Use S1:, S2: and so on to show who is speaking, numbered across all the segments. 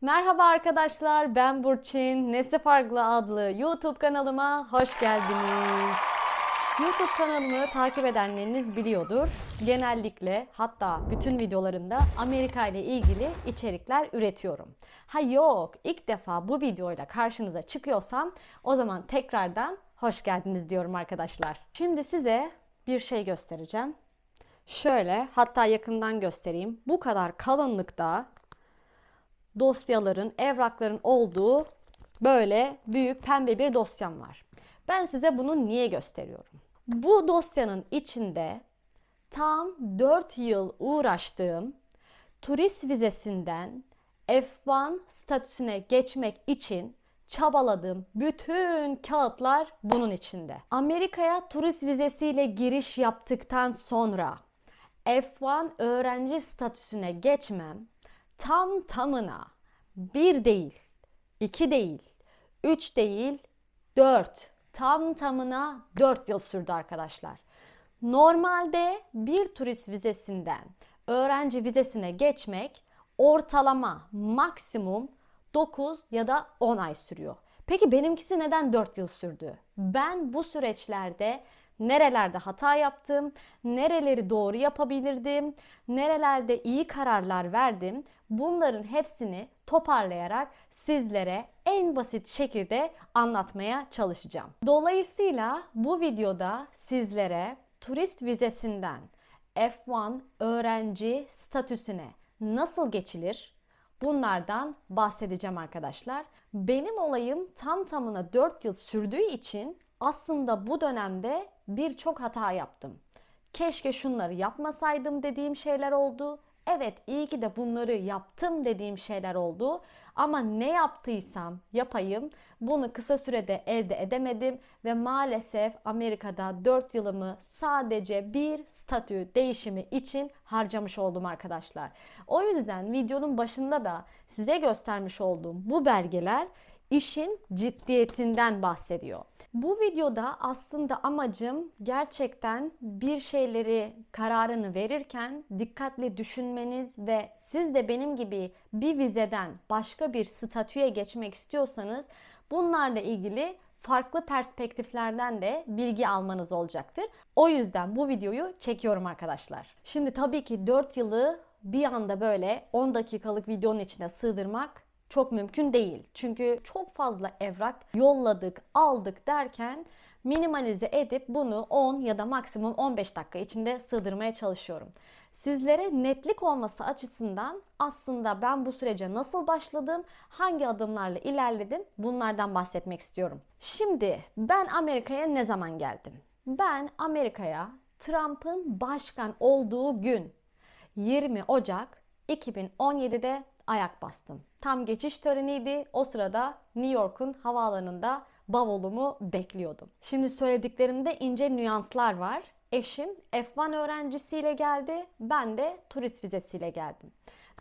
S1: Merhaba arkadaşlar, ben Burçin. Nesi Farklı adlı YouTube kanalıma hoş geldiniz. YouTube kanalımı takip edenleriniz biliyordur. Genellikle hatta bütün videolarımda Amerika ile ilgili içerikler üretiyorum. Ha yok, ilk defa bu videoyla karşınıza çıkıyorsam o zaman tekrardan hoş geldiniz diyorum arkadaşlar. Şimdi size bir şey göstereceğim. Şöyle hatta yakından göstereyim. Bu kadar kalınlıkta dosyaların, evrakların olduğu böyle büyük pembe bir dosyam var. Ben size bunu niye gösteriyorum? Bu dosyanın içinde tam 4 yıl uğraştığım turist vizesinden F1 statüsüne geçmek için çabaladığım bütün kağıtlar bunun içinde. Amerika'ya turist vizesiyle giriş yaptıktan sonra F1 öğrenci statüsüne geçmem tam tamına bir değil, iki değil, üç değil, dört. Tam tamına dört yıl sürdü arkadaşlar. Normalde bir turist vizesinden öğrenci vizesine geçmek ortalama maksimum 9 ya da 10 ay sürüyor. Peki benimkisi neden 4 yıl sürdü? Ben bu süreçlerde nerelerde hata yaptım, nereleri doğru yapabilirdim, nerelerde iyi kararlar verdim. Bunların hepsini toparlayarak sizlere en basit şekilde anlatmaya çalışacağım. Dolayısıyla bu videoda sizlere turist vizesinden F1 öğrenci statüsüne nasıl geçilir? Bunlardan bahsedeceğim arkadaşlar. Benim olayım tam tamına 4 yıl sürdüğü için aslında bu dönemde birçok hata yaptım. Keşke şunları yapmasaydım dediğim şeyler oldu. Evet iyi ki de bunları yaptım dediğim şeyler oldu. Ama ne yaptıysam yapayım bunu kısa sürede elde edemedim ve maalesef Amerika'da 4 yılımı sadece bir statü değişimi için harcamış oldum arkadaşlar. O yüzden videonun başında da size göstermiş olduğum bu belgeler işin ciddiyetinden bahsediyor. Bu videoda aslında amacım gerçekten bir şeyleri kararını verirken dikkatli düşünmeniz ve siz de benim gibi bir vizeden başka bir statüye geçmek istiyorsanız bunlarla ilgili farklı perspektiflerden de bilgi almanız olacaktır. O yüzden bu videoyu çekiyorum arkadaşlar. Şimdi tabii ki 4 yılı bir anda böyle 10 dakikalık videonun içine sığdırmak çok mümkün değil. Çünkü çok fazla evrak yolladık, aldık derken minimalize edip bunu 10 ya da maksimum 15 dakika içinde sığdırmaya çalışıyorum. Sizlere netlik olması açısından aslında ben bu sürece nasıl başladım, hangi adımlarla ilerledim bunlardan bahsetmek istiyorum. Şimdi ben Amerika'ya ne zaman geldim? Ben Amerika'ya Trump'ın başkan olduğu gün 20 Ocak 2017'de ayak bastım. Tam geçiş töreniydi. O sırada New York'un havaalanında bavulumu bekliyordum. Şimdi söylediklerimde ince nüanslar var. Eşim F1 öğrencisiyle geldi. Ben de turist vizesiyle geldim.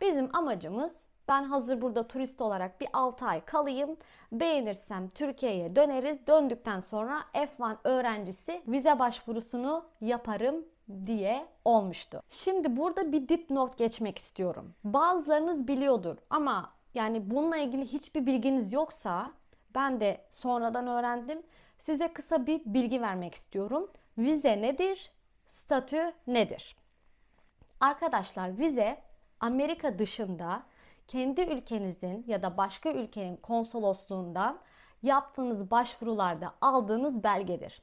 S1: Bizim amacımız ben hazır burada turist olarak bir 6 ay kalayım. Beğenirsem Türkiye'ye döneriz. Döndükten sonra F1 öğrencisi vize başvurusunu yaparım diye olmuştu. Şimdi burada bir dipnot geçmek istiyorum. Bazılarınız biliyordur ama yani bununla ilgili hiçbir bilginiz yoksa ben de sonradan öğrendim. Size kısa bir bilgi vermek istiyorum. Vize nedir? Statü nedir? Arkadaşlar vize Amerika dışında kendi ülkenizin ya da başka ülkenin konsolosluğundan yaptığınız başvurularda aldığınız belgedir.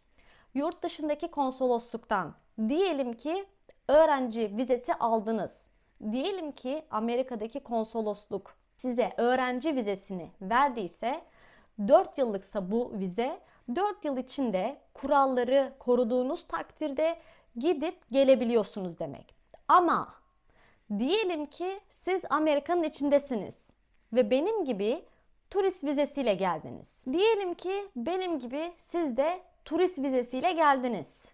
S1: Yurt dışındaki konsolosluktan diyelim ki öğrenci vizesi aldınız. Diyelim ki Amerika'daki konsolosluk size öğrenci vizesini verdiyse 4 yıllıksa bu vize 4 yıl içinde kuralları koruduğunuz takdirde gidip gelebiliyorsunuz demek. Ama diyelim ki siz Amerika'nın içindesiniz ve benim gibi turist vizesiyle geldiniz. Diyelim ki benim gibi siz de turist vizesiyle geldiniz.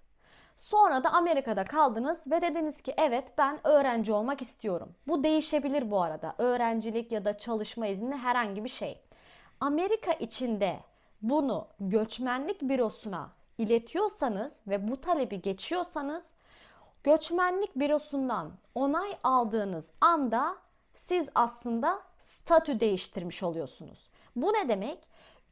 S1: Sonra da Amerika'da kaldınız ve dediniz ki evet ben öğrenci olmak istiyorum. Bu değişebilir bu arada. Öğrencilik ya da çalışma izni herhangi bir şey. Amerika içinde bunu göçmenlik bürosuna iletiyorsanız ve bu talebi geçiyorsanız göçmenlik bürosundan onay aldığınız anda siz aslında statü değiştirmiş oluyorsunuz. Bu ne demek?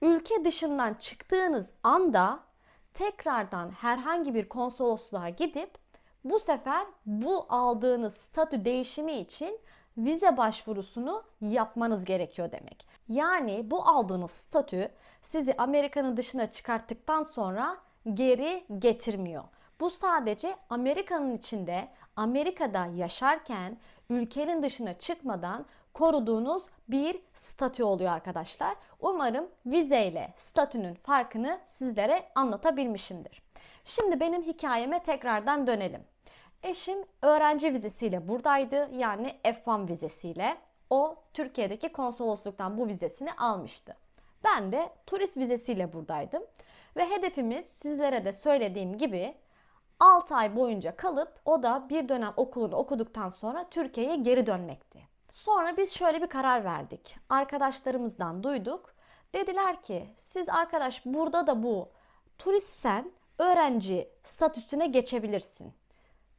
S1: Ülke dışından çıktığınız anda tekrardan herhangi bir konsolosluğa gidip bu sefer bu aldığınız statü değişimi için vize başvurusunu yapmanız gerekiyor demek. Yani bu aldığınız statü sizi Amerika'nın dışına çıkarttıktan sonra geri getirmiyor. Bu sadece Amerika'nın içinde, Amerika'da yaşarken ülkenin dışına çıkmadan koruduğunuz bir statü oluyor arkadaşlar. Umarım vizeyle statünün farkını sizlere anlatabilmişimdir. Şimdi benim hikayeme tekrardan dönelim. Eşim öğrenci vizesiyle buradaydı. Yani F1 vizesiyle. O Türkiye'deki konsolosluktan bu vizesini almıştı. Ben de turist vizesiyle buradaydım. Ve hedefimiz sizlere de söylediğim gibi 6 ay boyunca kalıp o da bir dönem okulunu okuduktan sonra Türkiye'ye geri dönmekti. Sonra biz şöyle bir karar verdik. Arkadaşlarımızdan duyduk. Dediler ki siz arkadaş burada da bu turistsen öğrenci statüsüne geçebilirsin.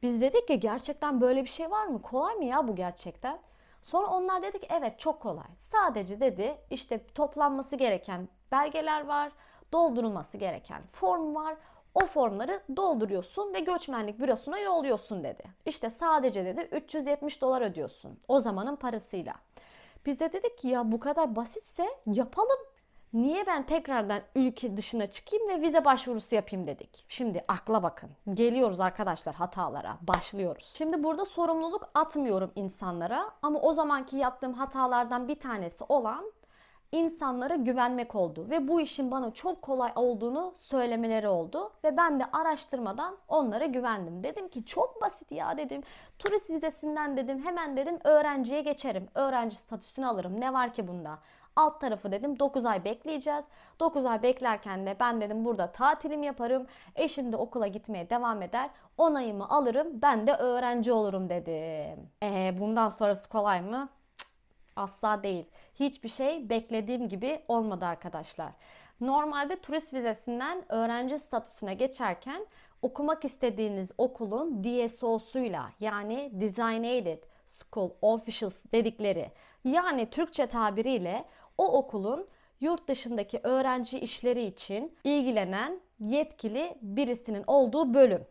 S1: Biz dedik ki gerçekten böyle bir şey var mı? Kolay mı ya bu gerçekten? Sonra onlar dedik evet çok kolay. Sadece dedi işte toplanması gereken belgeler var, doldurulması gereken form var. O formları dolduruyorsun ve göçmenlik bürosuna yolluyorsun dedi. İşte sadece dedi 370 dolar ödüyorsun o zamanın parasıyla. Biz de dedik ki ya bu kadar basitse yapalım. Niye ben tekrardan ülke dışına çıkayım ve vize başvurusu yapayım dedik. Şimdi akla bakın. Geliyoruz arkadaşlar hatalara. Başlıyoruz. Şimdi burada sorumluluk atmıyorum insanlara ama o zamanki yaptığım hatalardan bir tanesi olan insanlara güvenmek oldu ve bu işin bana çok kolay olduğunu söylemeleri oldu ve ben de araştırmadan onlara güvendim. Dedim ki çok basit ya dedim. Turist vizesinden dedim hemen dedim öğrenciye geçerim. Öğrenci statüsünü alırım. Ne var ki bunda? Alt tarafı dedim 9 ay bekleyeceğiz. 9 ay beklerken de ben dedim burada tatilim yaparım. Eşim de okula gitmeye devam eder. Onayımı alırım. Ben de öğrenci olurum dedim. Ee, bundan sonrası kolay mı? Asla değil. Hiçbir şey beklediğim gibi olmadı arkadaşlar. Normalde turist vizesinden öğrenci statüsüne geçerken okumak istediğiniz okulun DSO'suyla yani Designated School Officials dedikleri yani Türkçe tabiriyle o okulun yurt dışındaki öğrenci işleri için ilgilenen yetkili birisinin olduğu bölüm.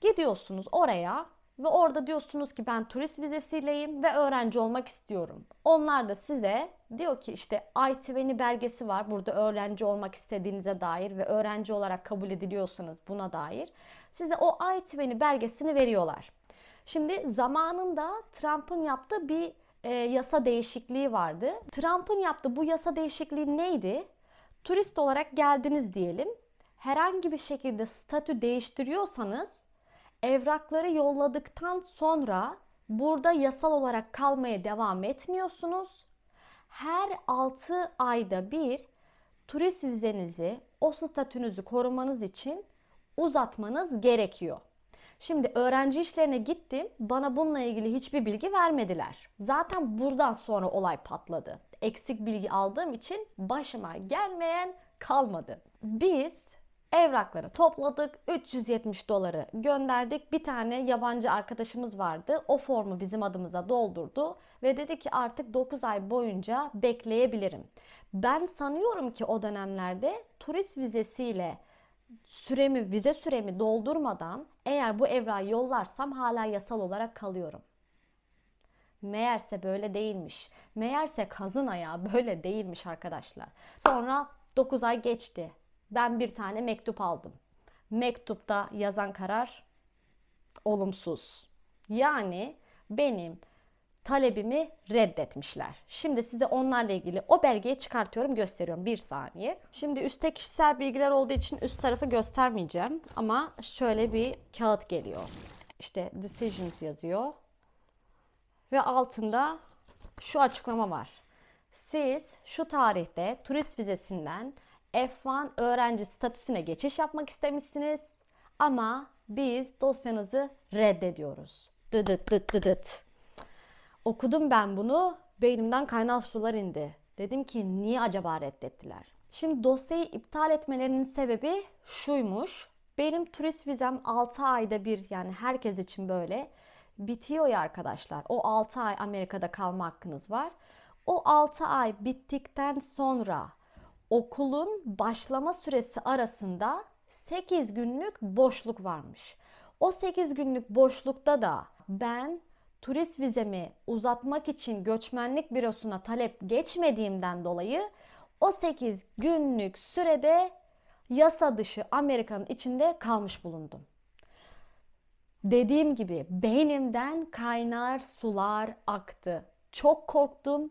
S1: Gidiyorsunuz oraya ve orada diyorsunuz ki ben turist vizesiyleyim ve öğrenci olmak istiyorum. Onlar da size diyor ki işte I-20 belgesi var burada öğrenci olmak istediğinize dair ve öğrenci olarak kabul ediliyorsanız buna dair. Size o I-20 belgesini veriyorlar. Şimdi zamanında Trump'ın yaptığı bir e, yasa değişikliği vardı. Trump'ın yaptığı bu yasa değişikliği neydi? Turist olarak geldiniz diyelim. Herhangi bir şekilde statü değiştiriyorsanız evrakları yolladıktan sonra burada yasal olarak kalmaya devam etmiyorsunuz. Her 6 ayda bir turist vizenizi, o statünüzü korumanız için uzatmanız gerekiyor. Şimdi öğrenci işlerine gittim. Bana bununla ilgili hiçbir bilgi vermediler. Zaten buradan sonra olay patladı. Eksik bilgi aldığım için başıma gelmeyen kalmadı. Biz evrakları topladık. 370 doları gönderdik. Bir tane yabancı arkadaşımız vardı. O formu bizim adımıza doldurdu ve dedi ki artık 9 ay boyunca bekleyebilirim. Ben sanıyorum ki o dönemlerde turist vizesiyle süremi, vize süremi doldurmadan eğer bu evrağı yollarsam hala yasal olarak kalıyorum. Meğerse böyle değilmiş. Meğerse kazın ayağı böyle değilmiş arkadaşlar. Sonra 9 ay geçti. Ben bir tane mektup aldım. Mektupta yazan karar olumsuz. Yani benim talebimi reddetmişler. Şimdi size onlarla ilgili o belgeyi çıkartıyorum gösteriyorum bir saniye. Şimdi üstte kişisel bilgiler olduğu için üst tarafı göstermeyeceğim ama şöyle bir kağıt geliyor. İşte decisions yazıyor ve altında şu açıklama var. Siz şu tarihte turist vizesinden F1 öğrenci statüsüne geçiş yapmak istemişsiniz ama biz dosyanızı reddediyoruz. Dıdıt dıt dıdıt. Okudum ben bunu. Beynimden kaynar sular indi. Dedim ki niye acaba reddettiler? Şimdi dosyayı iptal etmelerinin sebebi şuymuş. Benim turist vizem 6 ayda bir yani herkes için böyle bitiyor ya arkadaşlar. O 6 ay Amerika'da kalma hakkınız var. O 6 ay bittikten sonra okulun başlama süresi arasında 8 günlük boşluk varmış. O 8 günlük boşlukta da ben turist vizemi uzatmak için göçmenlik bürosuna talep geçmediğimden dolayı o 8 günlük sürede yasa dışı Amerika'nın içinde kalmış bulundum. Dediğim gibi beynimden kaynar sular aktı. Çok korktum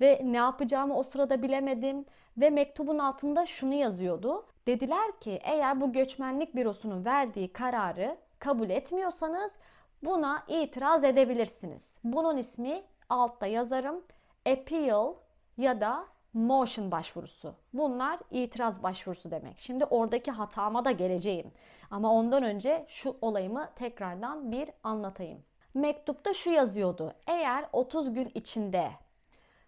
S1: ve ne yapacağımı o sırada bilemedim ve mektubun altında şunu yazıyordu. Dediler ki eğer bu göçmenlik bürosunun verdiği kararı kabul etmiyorsanız buna itiraz edebilirsiniz. Bunun ismi altta yazarım appeal ya da motion başvurusu. Bunlar itiraz başvurusu demek. Şimdi oradaki hatama da geleceğim. Ama ondan önce şu olayımı tekrardan bir anlatayım. Mektupta şu yazıyordu. Eğer 30 gün içinde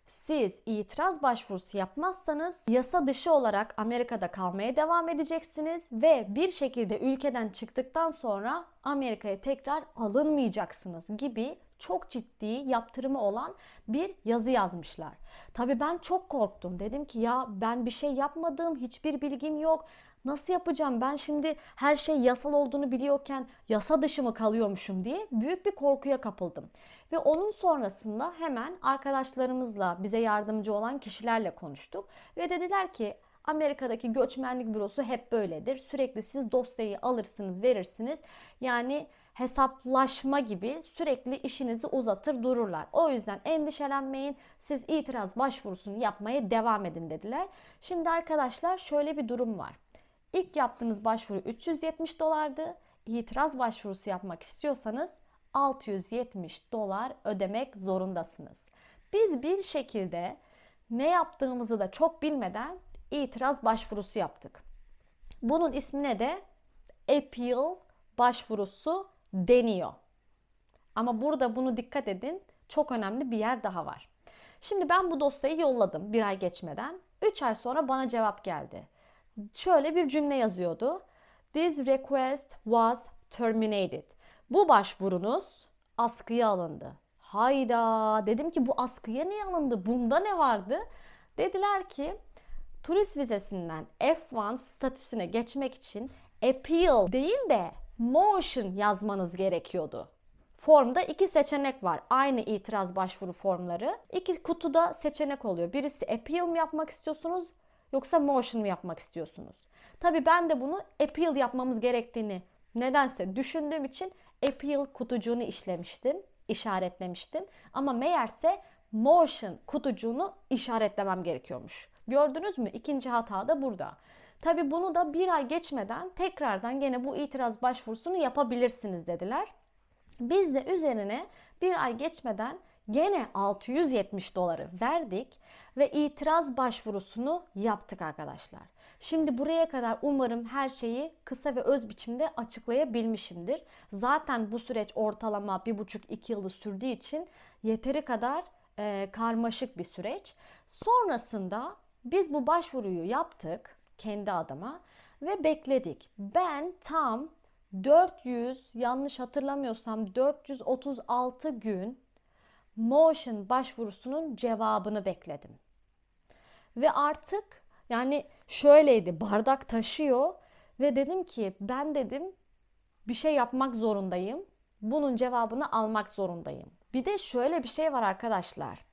S1: siz itiraz başvurusu yapmazsanız yasa dışı olarak Amerika'da kalmaya devam edeceksiniz ve bir şekilde ülkeden çıktıktan sonra Amerika'ya tekrar alınmayacaksınız gibi çok ciddi yaptırımı olan bir yazı yazmışlar. Tabii ben çok korktum. Dedim ki ya ben bir şey yapmadım, hiçbir bilgim yok. Nasıl yapacağım? Ben şimdi her şey yasal olduğunu biliyorken yasa dışı mı kalıyormuşum diye büyük bir korkuya kapıldım. Ve onun sonrasında hemen arkadaşlarımızla bize yardımcı olan kişilerle konuştuk ve dediler ki Amerika'daki göçmenlik bürosu hep böyledir. Sürekli siz dosyayı alırsınız, verirsiniz. Yani hesaplaşma gibi sürekli işinizi uzatır dururlar. O yüzden endişelenmeyin. Siz itiraz başvurusunu yapmaya devam edin dediler. Şimdi arkadaşlar şöyle bir durum var. İlk yaptığınız başvuru 370 dolardı. İtiraz başvurusu yapmak istiyorsanız 670 dolar ödemek zorundasınız. Biz bir şekilde ne yaptığımızı da çok bilmeden itiraz başvurusu yaptık. Bunun ismine de appeal başvurusu deniyor. Ama burada bunu dikkat edin. Çok önemli bir yer daha var. Şimdi ben bu dosyayı yolladım bir ay geçmeden. 3 ay sonra bana cevap geldi. Şöyle bir cümle yazıyordu. This request was terminated. Bu başvurunuz askıya alındı. Hayda dedim ki bu askıya niye alındı? Bunda ne vardı? Dediler ki turist vizesinden F1 statüsüne geçmek için appeal değil de motion yazmanız gerekiyordu. Formda iki seçenek var. Aynı itiraz başvuru formları. İki kutuda seçenek oluyor. Birisi appeal mi yapmak istiyorsunuz yoksa motion mu yapmak istiyorsunuz? Tabi ben de bunu appeal yapmamız gerektiğini nedense düşündüğüm için appeal kutucuğunu işlemiştim, işaretlemiştim. Ama meğerse motion kutucuğunu işaretlemem gerekiyormuş. Gördünüz mü? İkinci hata da burada. Tabi bunu da bir ay geçmeden tekrardan gene bu itiraz başvurusunu yapabilirsiniz dediler. Biz de üzerine bir ay geçmeden gene 670 doları verdik ve itiraz başvurusunu yaptık arkadaşlar. Şimdi buraya kadar umarım her şeyi kısa ve öz biçimde açıklayabilmişimdir. Zaten bu süreç ortalama 1,5-2 yılı sürdüğü için yeteri kadar e, karmaşık bir süreç. Sonrasında biz bu başvuruyu yaptık kendi adıma ve bekledik. Ben tam 400 yanlış hatırlamıyorsam 436 gün motion başvurusunun cevabını bekledim. Ve artık yani şöyleydi bardak taşıyor ve dedim ki ben dedim bir şey yapmak zorundayım. Bunun cevabını almak zorundayım. Bir de şöyle bir şey var arkadaşlar.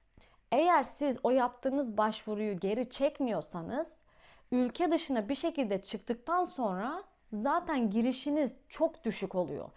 S1: Eğer siz o yaptığınız başvuruyu geri çekmiyorsanız ülke dışına bir şekilde çıktıktan sonra zaten girişiniz çok düşük oluyor.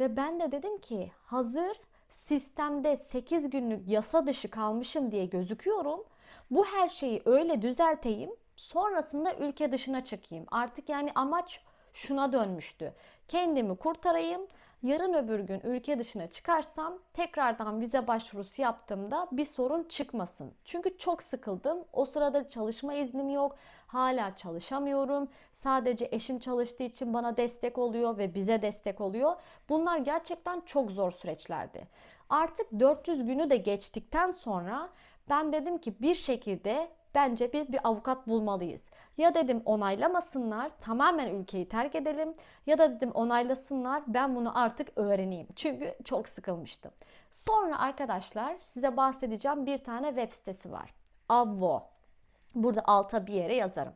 S1: Ve ben de dedim ki hazır sistemde 8 günlük yasa dışı kalmışım diye gözüküyorum. Bu her şeyi öyle düzelteyim. Sonrasında ülke dışına çıkayım. Artık yani amaç şuna dönmüştü. Kendimi kurtarayım. Yarın öbür gün ülke dışına çıkarsam tekrardan vize başvurusu yaptığımda bir sorun çıkmasın. Çünkü çok sıkıldım. O sırada çalışma iznim yok. Hala çalışamıyorum. Sadece eşim çalıştığı için bana destek oluyor ve bize destek oluyor. Bunlar gerçekten çok zor süreçlerdi. Artık 400 günü de geçtikten sonra Ben dedim ki bir şekilde bence biz bir avukat bulmalıyız. Ya dedim onaylamasınlar, tamamen ülkeyi terk edelim ya da dedim onaylasınlar, ben bunu artık öğreneyim. Çünkü çok sıkılmıştım. Sonra arkadaşlar size bahsedeceğim bir tane web sitesi var. Avvo. Burada alta bir yere yazarım.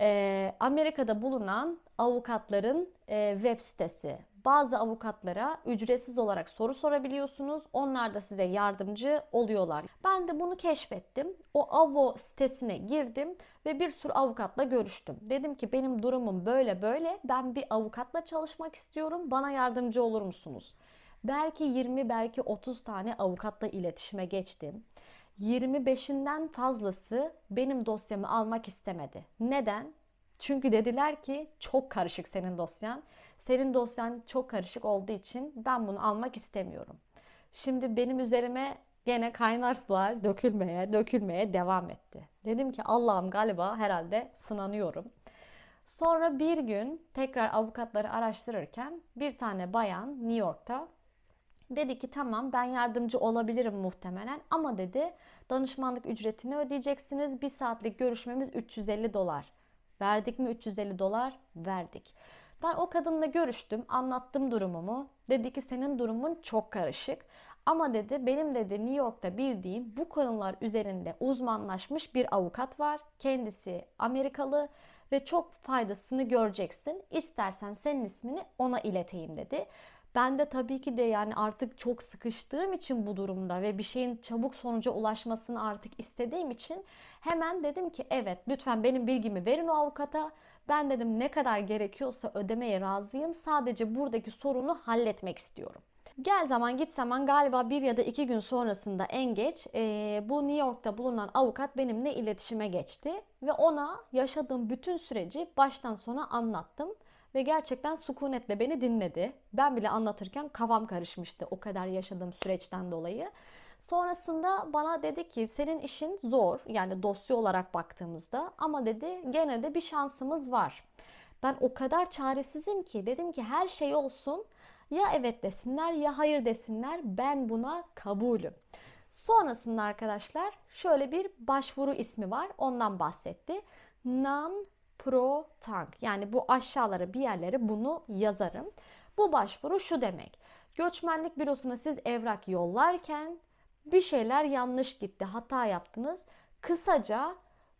S1: Ee, Amerika'da bulunan avukatların e, web sitesi. Bazı avukatlara ücretsiz olarak soru sorabiliyorsunuz. Onlar da size yardımcı oluyorlar. Ben de bunu keşfettim. O Avo sitesine girdim ve bir sürü avukatla görüştüm. Dedim ki benim durumum böyle böyle. Ben bir avukatla çalışmak istiyorum. Bana yardımcı olur musunuz? Belki 20 belki 30 tane avukatla iletişime geçtim. 25'inden fazlası benim dosyamı almak istemedi. Neden? Çünkü dediler ki çok karışık senin dosyan. Senin dosyan çok karışık olduğu için ben bunu almak istemiyorum. Şimdi benim üzerime gene kaynar sular dökülmeye, dökülmeye devam etti. Dedim ki Allah'ım galiba herhalde sınanıyorum. Sonra bir gün tekrar avukatları araştırırken bir tane bayan New York'ta Dedi ki tamam ben yardımcı olabilirim muhtemelen ama dedi danışmanlık ücretini ödeyeceksiniz. Bir saatlik görüşmemiz 350 dolar. Verdik mi 350 dolar? Verdik. Ben o kadınla görüştüm, anlattım durumumu. Dedi ki senin durumun çok karışık. Ama dedi benim dedi New York'ta bildiğim bu konular üzerinde uzmanlaşmış bir avukat var. Kendisi Amerikalı ve çok faydasını göreceksin. İstersen senin ismini ona ileteyim dedi. Ben de tabii ki de yani artık çok sıkıştığım için bu durumda ve bir şeyin çabuk sonuca ulaşmasını artık istediğim için hemen dedim ki evet lütfen benim bilgimi verin o avukata. Ben dedim ne kadar gerekiyorsa ödemeye razıyım. Sadece buradaki sorunu halletmek istiyorum. Gel zaman git zaman galiba bir ya da iki gün sonrasında en geç e, bu New York'ta bulunan avukat benimle iletişime geçti ve ona yaşadığım bütün süreci baştan sona anlattım ve gerçekten sükunetle beni dinledi. Ben bile anlatırken kafam karışmıştı o kadar yaşadığım süreçten dolayı. Sonrasında bana dedi ki senin işin zor yani dosya olarak baktığımızda ama dedi gene de bir şansımız var. Ben o kadar çaresizim ki dedim ki her şey olsun ya evet desinler ya hayır desinler ben buna kabulüm. Sonrasında arkadaşlar şöyle bir başvuru ismi var ondan bahsetti. Non pro tank yani bu aşağılara bir yerlere bunu yazarım. Bu başvuru şu demek. Göçmenlik bürosuna siz evrak yollarken bir şeyler yanlış gitti, hata yaptınız. Kısaca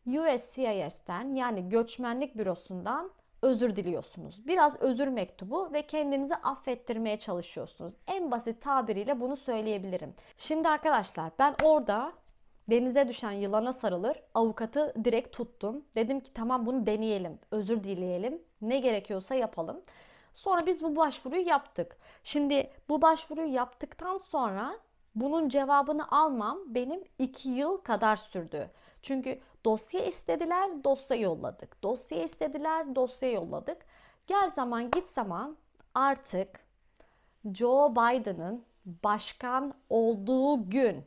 S1: USCIS'ten yani göçmenlik bürosundan özür diliyorsunuz. Biraz özür mektubu ve kendinizi affettirmeye çalışıyorsunuz. En basit tabiriyle bunu söyleyebilirim. Şimdi arkadaşlar ben orada denize düşen yılana sarılır. Avukatı direkt tuttum. Dedim ki tamam bunu deneyelim. Özür dileyelim. Ne gerekiyorsa yapalım. Sonra biz bu başvuruyu yaptık. Şimdi bu başvuruyu yaptıktan sonra bunun cevabını almam benim iki yıl kadar sürdü. Çünkü dosya istediler, dosya yolladık. Dosya istediler, dosya yolladık. Gel zaman git zaman artık Joe Biden'ın başkan olduğu gün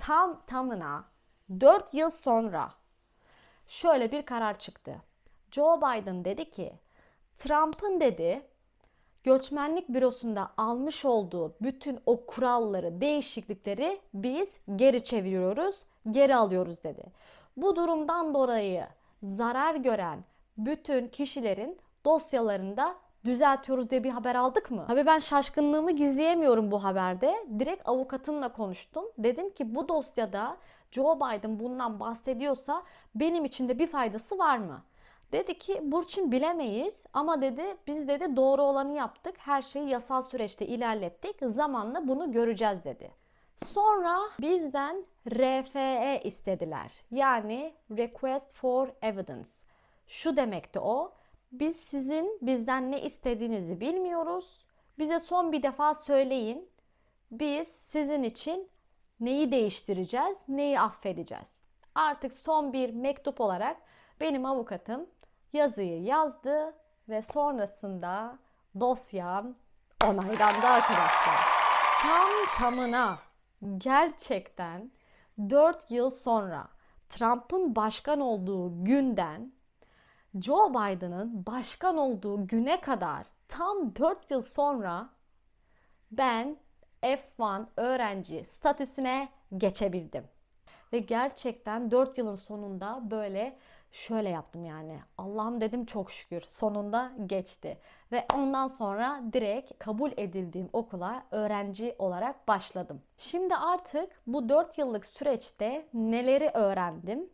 S1: tam tamına 4 yıl sonra şöyle bir karar çıktı. Joe Biden dedi ki Trump'ın dedi göçmenlik bürosunda almış olduğu bütün o kuralları, değişiklikleri biz geri çeviriyoruz, geri alıyoruz dedi. Bu durumdan dolayı zarar gören bütün kişilerin dosyalarında düzeltiyoruz diye bir haber aldık mı? Tabii ben şaşkınlığımı gizleyemiyorum bu haberde. Direkt avukatımla konuştum. Dedim ki bu dosyada Joe Biden bundan bahsediyorsa benim için de bir faydası var mı? Dedi ki Burçin bilemeyiz ama dedi biz dedi doğru olanı yaptık. Her şeyi yasal süreçte ilerlettik. Zamanla bunu göreceğiz dedi. Sonra bizden RFE istediler. Yani Request for Evidence. Şu demekti o. Biz sizin bizden ne istediğinizi bilmiyoruz. Bize son bir defa söyleyin. Biz sizin için neyi değiştireceğiz, neyi affedeceğiz. Artık son bir mektup olarak benim avukatım yazıyı yazdı ve sonrasında dosyam onaylandı arkadaşlar. Tam tamına gerçekten 4 yıl sonra Trump'ın başkan olduğu günden Joe Biden'ın başkan olduğu güne kadar tam 4 yıl sonra ben F1 öğrenci statüsüne geçebildim. Ve gerçekten 4 yılın sonunda böyle şöyle yaptım yani. Allah'ım dedim çok şükür sonunda geçti. Ve ondan sonra direkt kabul edildiğim okula öğrenci olarak başladım. Şimdi artık bu 4 yıllık süreçte neleri öğrendim?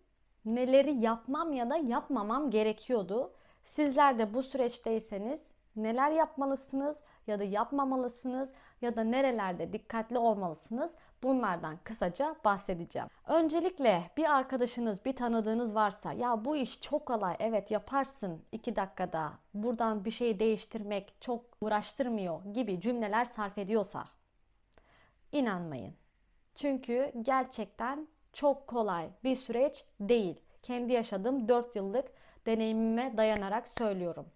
S1: Neleri yapmam ya da yapmamam gerekiyordu? Sizler de bu süreçteyseniz neler yapmalısınız ya da yapmamalısınız ya da nerelerde dikkatli olmalısınız bunlardan kısaca bahsedeceğim. Öncelikle bir arkadaşınız, bir tanıdığınız varsa ya bu iş çok kolay evet yaparsın 2 dakikada buradan bir şey değiştirmek çok uğraştırmıyor gibi cümleler sarf ediyorsa inanmayın. Çünkü gerçekten çok kolay bir süreç değil. Kendi yaşadığım 4 yıllık deneyimime dayanarak söylüyorum.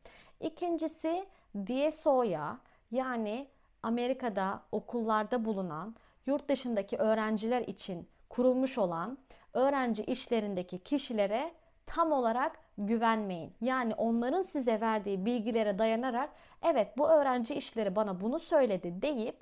S1: İkincisi DSO'ya yani Amerika'da okullarda bulunan yurt dışındaki öğrenciler için kurulmuş olan öğrenci işlerindeki kişilere tam olarak güvenmeyin. Yani onların size verdiği bilgilere dayanarak evet bu öğrenci işleri bana bunu söyledi deyip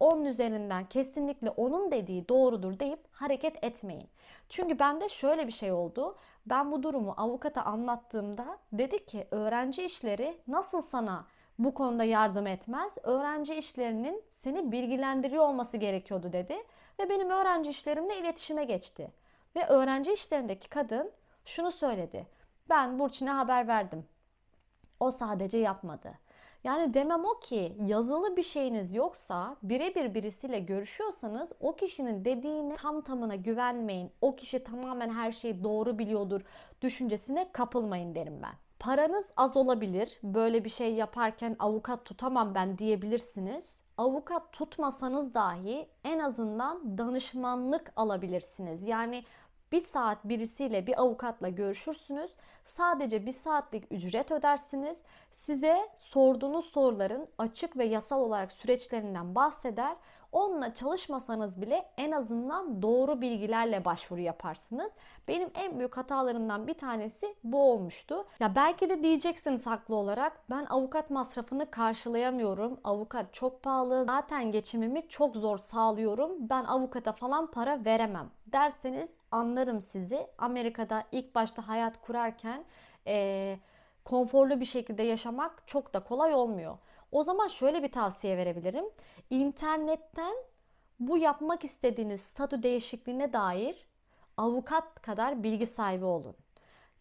S1: onun üzerinden kesinlikle onun dediği doğrudur deyip hareket etmeyin. Çünkü bende şöyle bir şey oldu. Ben bu durumu avukata anlattığımda dedi ki öğrenci işleri nasıl sana bu konuda yardım etmez. Öğrenci işlerinin seni bilgilendiriyor olması gerekiyordu dedi. Ve benim öğrenci işlerimle iletişime geçti. Ve öğrenci işlerindeki kadın şunu söyledi. Ben Burçin'e haber verdim. O sadece yapmadı. Yani demem o ki yazılı bir şeyiniz yoksa birebir birisiyle görüşüyorsanız o kişinin dediğine tam tamına güvenmeyin. O kişi tamamen her şeyi doğru biliyordur düşüncesine kapılmayın derim ben. Paranız az olabilir. Böyle bir şey yaparken avukat tutamam ben diyebilirsiniz. Avukat tutmasanız dahi en azından danışmanlık alabilirsiniz. Yani bir saat birisiyle bir avukatla görüşürsünüz. Sadece bir saatlik ücret ödersiniz. Size sorduğunuz soruların açık ve yasal olarak süreçlerinden bahseder. Onunla çalışmasanız bile en azından doğru bilgilerle başvuru yaparsınız. Benim en büyük hatalarımdan bir tanesi bu olmuştu. Ya belki de diyeceksiniz haklı olarak ben avukat masrafını karşılayamıyorum. Avukat çok pahalı. Zaten geçimimi çok zor sağlıyorum. Ben avukata falan para veremem derseniz anlarım sizi. Amerika'da ilk başta hayat kurarken e, konforlu bir şekilde yaşamak çok da kolay olmuyor. O zaman şöyle bir tavsiye verebilirim. İnternetten bu yapmak istediğiniz statü değişikliğine dair avukat kadar bilgi sahibi olun.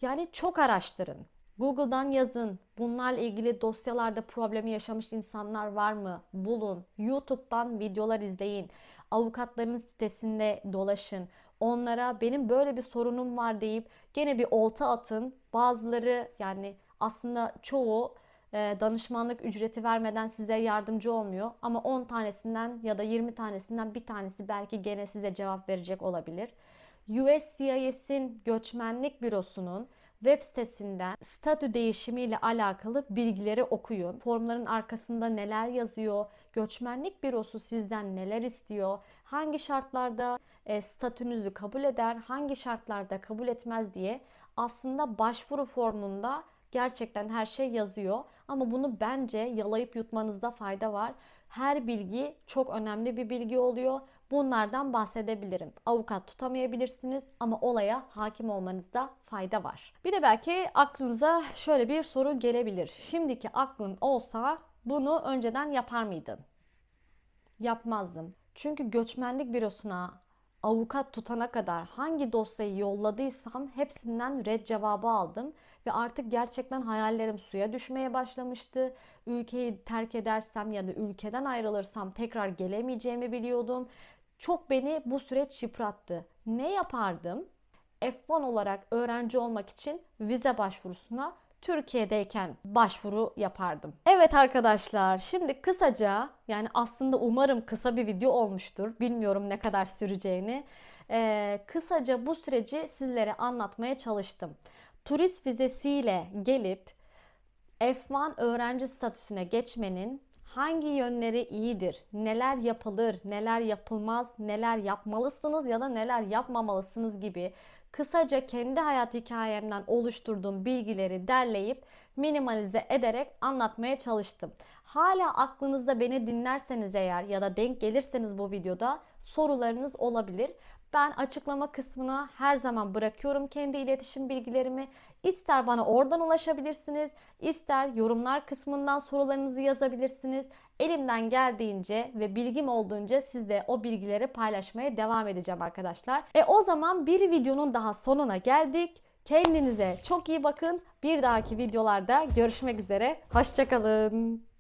S1: Yani çok araştırın. Google'dan yazın. Bunlarla ilgili dosyalarda problemi yaşamış insanlar var mı? Bulun. YouTube'dan videolar izleyin. Avukatların sitesinde dolaşın. Onlara benim böyle bir sorunum var deyip gene bir olta atın. Bazıları yani aslında çoğu danışmanlık ücreti vermeden size yardımcı olmuyor. Ama 10 tanesinden ya da 20 tanesinden bir tanesi belki gene size cevap verecek olabilir. USCIS'in göçmenlik bürosunun web sitesinden statü değişimiyle alakalı bilgileri okuyun. Formların arkasında neler yazıyor, göçmenlik bürosu sizden neler istiyor, hangi şartlarda e, statünüzü kabul eder, hangi şartlarda kabul etmez diye aslında başvuru formunda gerçekten her şey yazıyor. Ama bunu bence yalayıp yutmanızda fayda var. Her bilgi çok önemli bir bilgi oluyor. Bunlardan bahsedebilirim. Avukat tutamayabilirsiniz ama olaya hakim olmanızda fayda var. Bir de belki aklınıza şöyle bir soru gelebilir. Şimdiki aklın olsa bunu önceden yapar mıydın? Yapmazdım. Çünkü göçmenlik bürosuna avukat tutana kadar hangi dosyayı yolladıysam hepsinden red cevabı aldım ve artık gerçekten hayallerim suya düşmeye başlamıştı. Ülkeyi terk edersem ya da ülkeden ayrılırsam tekrar gelemeyeceğimi biliyordum. Çok beni bu süreç yıprattı. Ne yapardım? F1 olarak öğrenci olmak için vize başvurusuna Türkiye'deyken başvuru yapardım. Evet arkadaşlar şimdi kısaca yani aslında umarım kısa bir video olmuştur. Bilmiyorum ne kadar süreceğini. Ee, kısaca bu süreci sizlere anlatmaya çalıştım. Turist vizesiyle gelip F1 öğrenci statüsüne geçmenin hangi yönleri iyidir, neler yapılır, neler yapılmaz, neler yapmalısınız ya da neler yapmamalısınız gibi kısaca kendi hayat hikayemden oluşturduğum bilgileri derleyip minimalize ederek anlatmaya çalıştım. Hala aklınızda beni dinlerseniz eğer ya da denk gelirseniz bu videoda sorularınız olabilir. Ben açıklama kısmına her zaman bırakıyorum kendi iletişim bilgilerimi. İster bana oradan ulaşabilirsiniz, ister yorumlar kısmından sorularınızı yazabilirsiniz. Elimden geldiğince ve bilgim olduğunca sizle o bilgileri paylaşmaya devam edeceğim arkadaşlar. E o zaman bir videonun daha sonuna geldik. Kendinize çok iyi bakın. Bir dahaki videolarda görüşmek üzere. Hoşçakalın.